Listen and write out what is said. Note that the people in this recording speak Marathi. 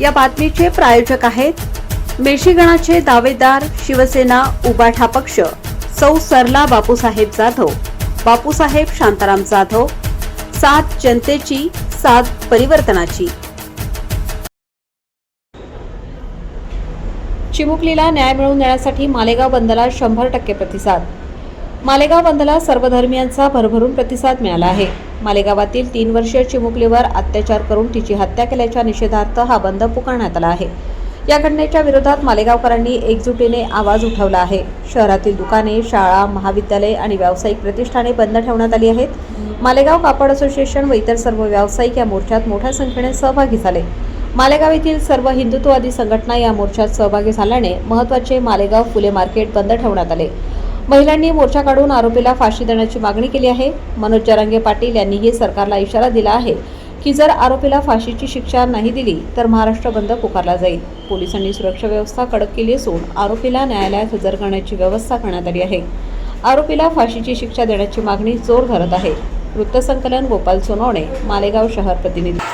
या बातमीचे प्रायोजक आहेत मेशीगणाचे दावेदार शिवसेना उबाठा पक्ष सौ सरला बापूसाहेब जाधव बापूसाहेब शांताराम जाधव सात जनतेची सात परिवर्तनाची. चिमुकलीला न्याय मिळवून देण्यासाठी मालेगाव बंदला शंभर टक्के प्रतिसाद मालेगाव बंदला सर्वधर्मियांचा भरभरून प्रतिसाद मिळाला आहे. मालेगावातील तीन वर्षीय चिमुकलीवर अत्याचार करून तिची हत्या केल्याच्या निषेधार्थ हा बंद पुकारण्यात आला आहे. या घटनेच्या विरोधात मालेगावकरांनी एकजुटीने आवाज उठवला आहे. शहरातील दुकाने शाळा महाविद्यालय आणि व्यावसायिक प्रतिष्ठाने बंद ठेवण्यात आली आहेत. मालेगाव कापड असोसिएशन व इतर सर्व व्यावसायिक या मोर्चात मोठ्या संख्येने सहभागी झाले. मालेगाव येथील सर्व हिंदुत्ववादी संघटना या मोर्चात सहभागी झाल्याने महत्त्वाचे मालेगाव फुले मार्केट बंद ठेवण्यात आले. महिलांनी मोर्चा काढून आरोपीला फाशी देण्याची मागणी केली आहे. मनोज जरांगे पाटील यांनीही सरकारला इशारा दिला आहे की जर आरोपीला फाशीची शिक्षा नाही दिली तर महाराष्ट्र बंद पुकारला जाईल. पोलिसांनी सुरक्षा व्यवस्था कडक केली असून आरोपीला न्यायालयात हजर करण्याची व्यवस्था करण्यात आली आहे. आरोपीला फाशीची शिक्षा देण्याची मागणी जोर धरत आहे. वृत्तसंकलन गोपाल सोनवणे मालेगाव शहर प्रतिनिधी